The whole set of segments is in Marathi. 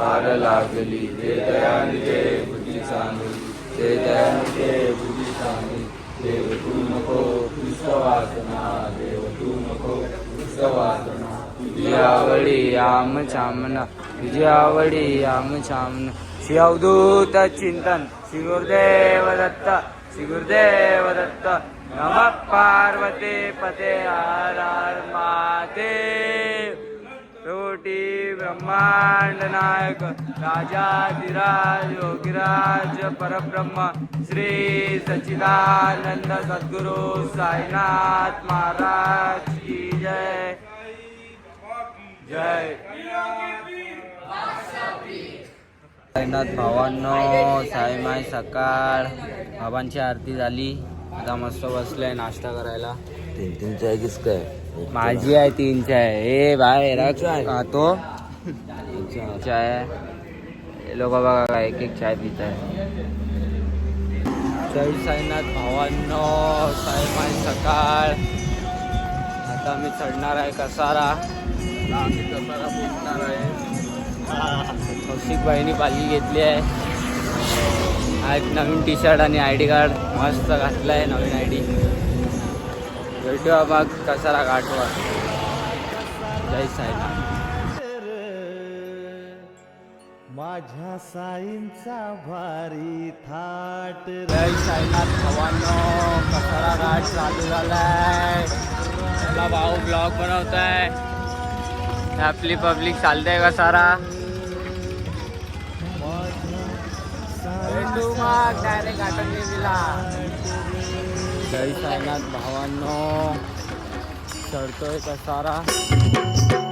पार लागली. ते दयानिते बुद्धी चांगली ते दयानिते बुद्धी चांगली देव तू नको पुष्पवासना देव तू नको पुष्पवासना तुझी आवडी आम छामना तुझी आवडी आम छामना श्री अवधूत चिंतन. श्री गुरुदेव दत्त. श्री गुरुदेव दत्त. नम पार्वती पते. हर हर महादेव. रोटी ब्रह्मांड नायक राजाधिराज योगीराज परब्रह्म श्री सच्चिदानंद सद्गुरु साईनाथ महाराज की जय। जय। साईनाथ भावांनो साईमाय सकाळ. भावांची आरती झाली. आता मस्त बसलोय नाश्ता करायला. तीन तीन चाय किस काय माझी आहे. तीन चाय ए बाय हा तो. चाय हे लोक बघा काय एक एक चाय पित आहे. जय साईनाथ भावांनो साईमाय सकाळ. आता मी चढणार आहे कसारा. आम्ही कसारा पोचणार आहे. कौशिक बाईनी पाली घेतली आहे. एक नवीन टी शर्ट आणि आय डी कार्ड. मस्त घातलं आहे नवीन आय डी. भेटूया मग कसारा घाटवर जय साईनाथ. माझ्या साईंचा भारी थाट जय साईनाथ भवानो कसारा घाट चालू झालाय त्याला भाऊ ब्लॉग बनवताय. आपली पब्लिक चालते कसारा भेटू मग डायरेक्ट आठवण दिला जय साईनाथ भावांनो चढतोय कसारा धरली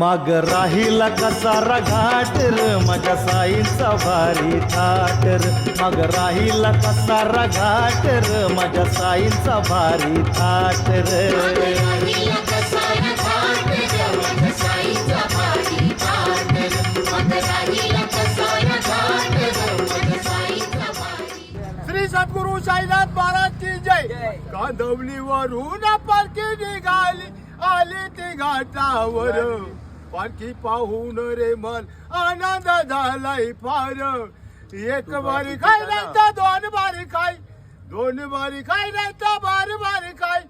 माग राहिला कसारा घाट र माझ्या साईंचा भारी थाट र. माग राहिला कसारा घाट र माझ्या साईंचा भारी थाट र. श्री सद्गुरु साईनाथ महाराज की जय. कांदवलीवरून पालखी निघाली आली ती घाटावर. पालखी पाहून रे मन आनंद झालाय फार. एक बारी खाय नाही दोन बारी खाय. दोन बारी खाय नाही तर बार बारी खाय.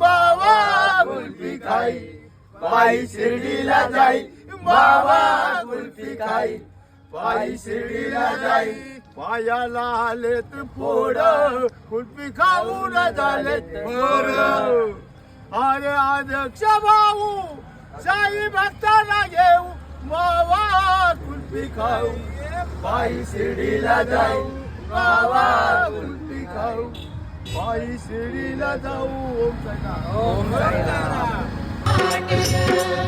बाबा कुल्फी खाई पायी शिर्डीला जाई बाबा कुल्फी खाई पायी शिर्डीला जाई पायाला आलेत पोड कुल्फी खाऊन झालेत पोर. अरे अध्यक्ष भाऊ साई भक्ताला घेऊ मावा कुल्फी खाऊ. पायी शिडीला जाऊ मावा कुल्फी खाऊ. पायी शिडीला जाऊ ओम ओम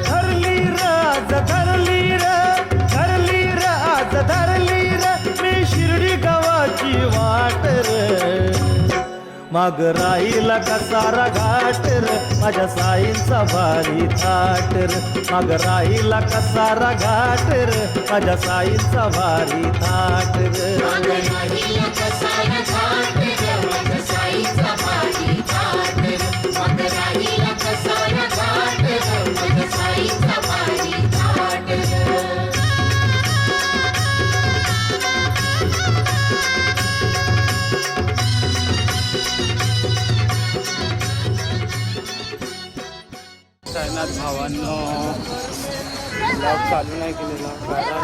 धरली राज धरली र धरली राज धरली र. मी शिर्डी गावाची वाट र. माग राहिला कसारा घाटर माझ्या साईंचा भारी थाट र. माग राहिला कसारा घाट माझ्या साईंचा भारी थाट र भावांनो ब्लॉग चालू नाही केलेला. कारण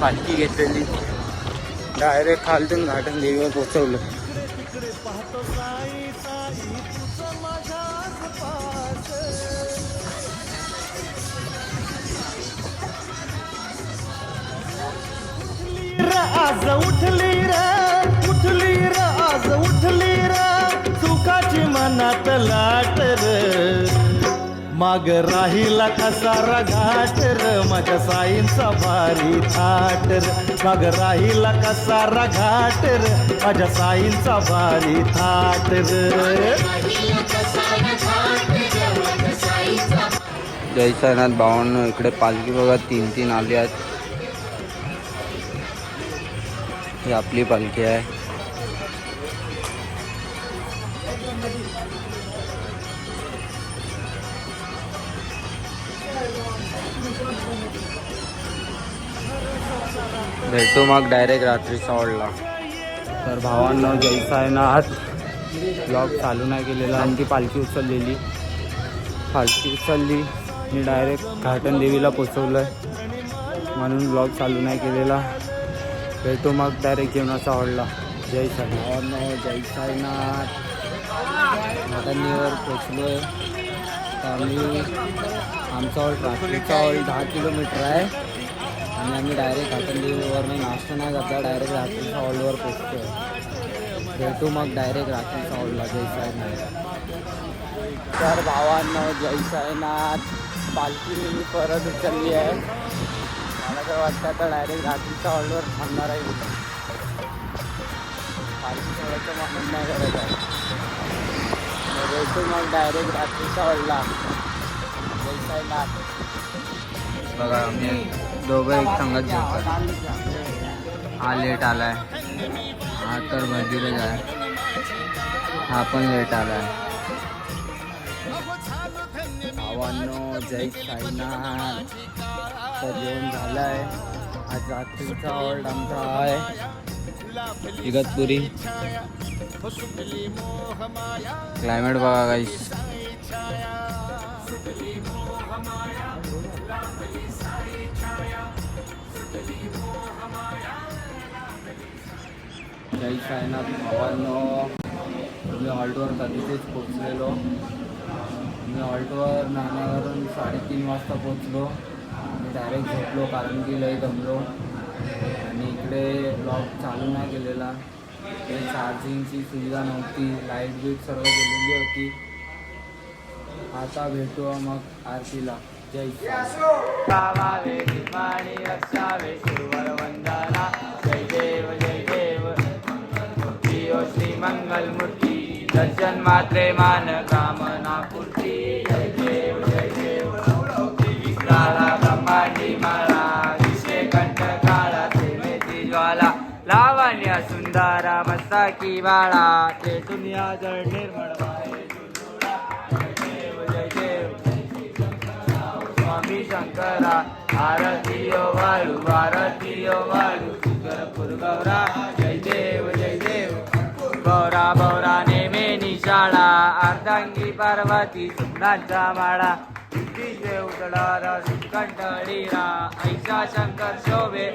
पालखी घेतलेली. डायरेक्ट खालतून घाटन देवीवर पोचवलं आज उठली र उठली र आज उठली र. सुखाची मनात लाट र माग राहिला कसारा घाट र माझ्या साईंचा भारी थाट र. माग राहिला कसारा घाट र माझ्या साईंचा भारी थाट र. जय साईनाथ इकडे पालखी बघा तीन तीन आली आहेत. ही आपली पालखी आहे. भेटू मग डायरेक्ट रात्री सॉडला तर भावांनो जय साईनाथ ब्लॉग चालू नाही केलेला आणि ती पालखी उचललेली. पालखी उचलली मी डायरेक्ट घाटन देवीला पोचवलं आहे म्हणून ब्लॉग चालू नाही केलेला. भेटू मग डायरेक्ट जेवणाचा आवडला जय साईनाथ जय साईनाथ घाटन पोचलो आहे आम्ही आमचा हॉल ट्राफिकचा हॉल दहा किलोमीटर आहे. आणि आम्ही डायरेक्ट घाटन देवीवरनं नाश्ता नाही घातला डायरेक्ट रात्रीच्या हॉलवर पोचतो भेटू मग डायरेक्ट रात्रीच्या हॉलला जय तर भावांनो जय साईनाथ पालखी मी परत उचलली आहे. मला तर वाटतं आता डायरेक्ट रात्रीच्या हॉलवर थांबणार आहे. मी. पालखी सोडायचं म्हणून नाही करत आहे. भेटू मग डायरेक्ट रात्रीच्या हॉलला जयसाईनाथ. बघा आम्ही दोघं एक संगत जेवतात हा लेट आलाय. हा तर मंदिरच आहे. हा पण लेट आलाय. भावांनो जय साईनाथ. तर जेवण झालंय. आज रात्रीचा ऑर्ड आमचा आहे. इगतपुरी. क्लायमेट बघा गाईस जय साईनाथ भावांनो. मी हॉल्टवर कधीच पोचलेलो मी हॉल्टवर नाण्यावरून साडेतीन वाजता पोचलो मी डायरेक्ट झोपलो कारण की लय दमलो. आणि इकडे ब्लॉक चालू नाही केलेला. इकडे चार्जिंगची सुविधा नव्हती. लाइट बीट सर्व गेलेली होती. आता भेटू मग आरतीला. जय श्री जय देव जय मंगलमूर्ती दर्शन मात्रे मान कामना पूर्ती। जय देव जय देव विकराला ब्रह्मांडी माळा विषय कंठ काळा सेवेची ज्वाला लावण्य सुंदरा मस्ताकी बाळा ते दुनिया जळ निर्मळ स्वामी शंकरा भारतीय वाळू भारतीय वाळू सुंदरपूर गौरा जय देव जय देव। गौरा बौरा नेमे निशाळा. अर्धांगी पार्वती सुंदांचा माळा. बुद्धीचे उतळार कंठळीरा ऐसा शंकर शोभे.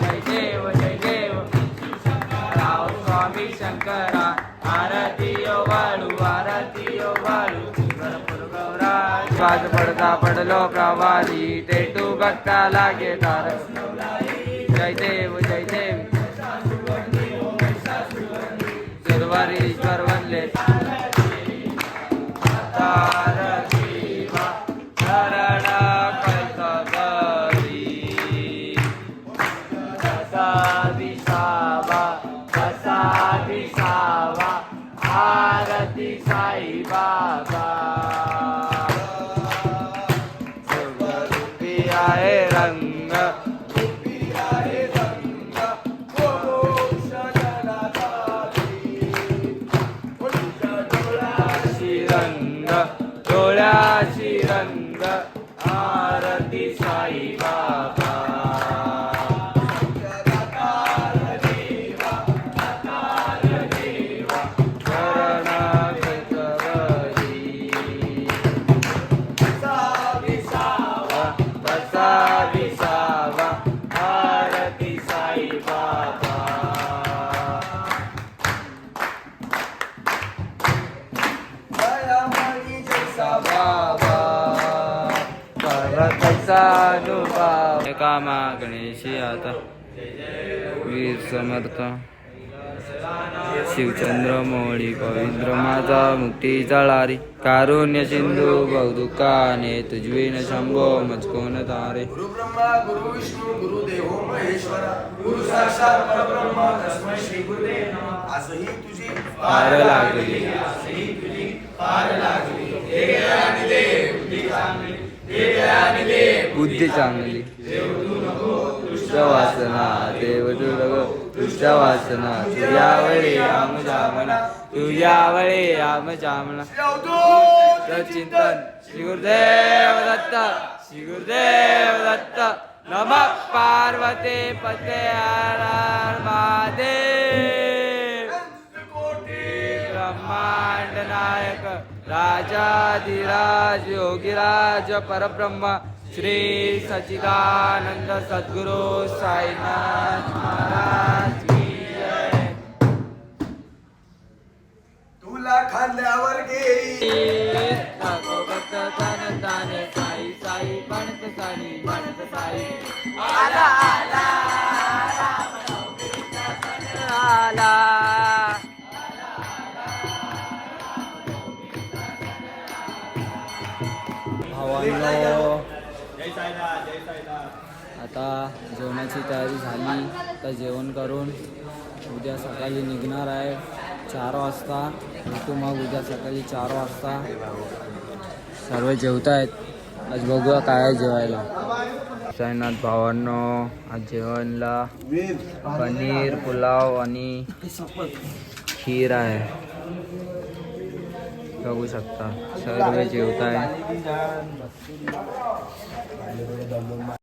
जय देव जय देव. राव स्वामी शंकरा. आरती वाळू आरती ओ वाळू. गौरा पडता पडलो प्रवारी टेटू बघता लागे तार जय देव जय देव. ईश्वर बनले वीर समर्थ. शिवचंद्र मोळी पवित्र माझा मुक्तीचा लारी कारुण्य सिंधू बहुदुःखाने तुझवीन शंभो मजकोन तारे. गुरु ब्रह्मा गुरु विष्णू गुरु देवो महेश्वरा. गुरु साक्षात परब्रह्म तस्मै श्री गुरुदेव नमः. आजही तुझी पार लागली. बुद्धी चांगली. तू नको तुझ्या वासना तुझ्यावळे राम जामना तुझ्यावळे जामना चिंतन दत्त दत्त नम पार्वते पते महादेव। ब्रह्मांड नायक राजाधिराज योगीराज परब्रह्मा श्री सच्चिदानंद सद्गुरु साईनाथ महाराज की जय। तुला खांद्यावर घेई. भक्त तन ताने साई साई बनत साई बनत साई आला आला. आला भावांनो आता जेवणाची तयारी झाली. आता जेवण करून उद्या सकाळी निघणार आहे चार वाजता. भेटू मग उद्या सकाळी चार वाजता. सर्व जेवत आहेत आज बघूया काय आहे जेवायला. साईनाथ भावांनो आज जेवणला पनीर पुलाव आणि खीर आहे. बघू शकता. सर्व जेवत आहे